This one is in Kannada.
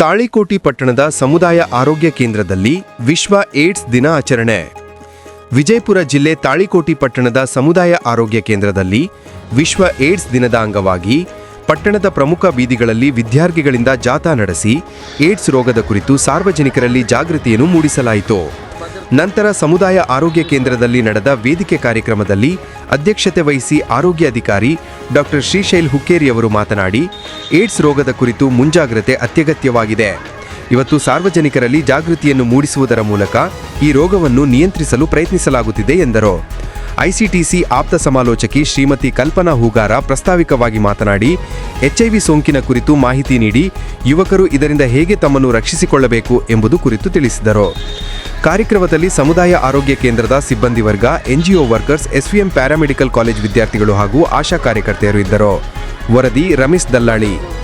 ತಾಳಿಕೋಟಿ ಪಟ್ಟಣದ ಸಮುದಾಯ ಆರೋಗ್ಯ ಕೇಂದ್ರದಲ್ಲಿ ವಿಶ್ವ ಏಡ್ಸ್ ದಿನ ಆಚರಣೆ. ವಿಜಯಪುರ ಜಿಲ್ಲೆ ತಾಳಿಕೋಟಿ ಪಟ್ಟಣದ ಸಮುದಾಯ ಆರೋಗ್ಯ ಕೇಂದ್ರದಲ್ಲಿ ವಿಶ್ವ ಏಡ್ಸ್ ದಿನದ ಅಂಗವಾಗಿ ಪಟ್ಟಣದ ಪ್ರಮುಖ ಬೀದಿಗಳಲ್ಲಿ ವಿದ್ಯಾರ್ಥಿಗಳಿಂದ ಜಾಥಾ ನಡೆಸಿ ಏಡ್ಸ್ ರೋಗದ ಕುರಿತು ಸಾರ್ವಜನಿಕರಲ್ಲಿ ಜಾಗೃತಿಯನ್ನು ಮೂಡಿಸಲಾಯಿತು. ನಂತರ ಸಮುದಾಯ ಆರೋಗ್ಯ ಕೇಂದ್ರದಲ್ಲಿ ನಡೆದ ವೇದಿಕೆ ಕಾರ್ಯಕ್ರಮದಲ್ಲಿ ಅಧ್ಯಕ್ಷತೆ ವಹಿಸಿ ಆರೋಗ್ಯ ಅಧಿಕಾರಿ ಡಾಕ್ಟರ್ ಶ್ರೀಶೈಲ್ ಹುಕ್ಕೇರಿ ಅವರು ಮಾತನಾಡಿ, ಏಡ್ಸ್ ರೋಗದ ಕುರಿತು ಮುಂಜಾಗ್ರತೆ ಅತ್ಯಗತ್ಯವಾಗಿದೆ. ಇವತ್ತು ಸಾರ್ವಜನಿಕರಲ್ಲಿ ಜಾಗೃತಿಯನ್ನು ಮೂಡಿಸುವುದರ ಮೂಲಕ ಈ ರೋಗವನ್ನು ನಿಯಂತ್ರಿಸಲು ಪ್ರಯತ್ನಿಸಲಾಗುತ್ತಿದೆ ಎಂದರು. ಐಸಿಟಿಸಿ ಆಪ್ತ ಸಮಾಲೋಚಕಿ ಶ್ರೀಮತಿ ಕಲ್ಪನಾ ಹೂಗಾರ ಪ್ರಸ್ತಾವಿಕವಾಗಿ ಮಾತನಾಡಿ, ಎಚ್ಐವಿ ಸೋಂಕಿನ ಕುರಿತು ಮಾಹಿತಿ ನೀಡಿ, ಯುವಕರು ಇದರಿಂದ ಹೇಗೆ ತಮ್ಮನ್ನು ರಕ್ಷಿಸಿಕೊಳ್ಳಬೇಕು ಎಂಬುದು ಕುರಿತು ತಿಳಿಸಿದರು. ಕಾರ್ಯಕ್ರಮದಲ್ಲಿ ಸಮುದಾಯ ಆರೋಗ್ಯ ಕೇಂದ್ರದ ಸಿಬ್ಬಂದಿ ವರ್ಗ, NGO workers, SVM paramedical college ವಿದ್ಯಾರ್ಥಿಗಳು ಹಾಗೂ ಆಶಾ ಕಾರ್ಯಕರ್ತೆಯರು ಇದ್ದರು. ವರದಿ ರಮೇಶ್ ದಲ್ಲಾಳಿ.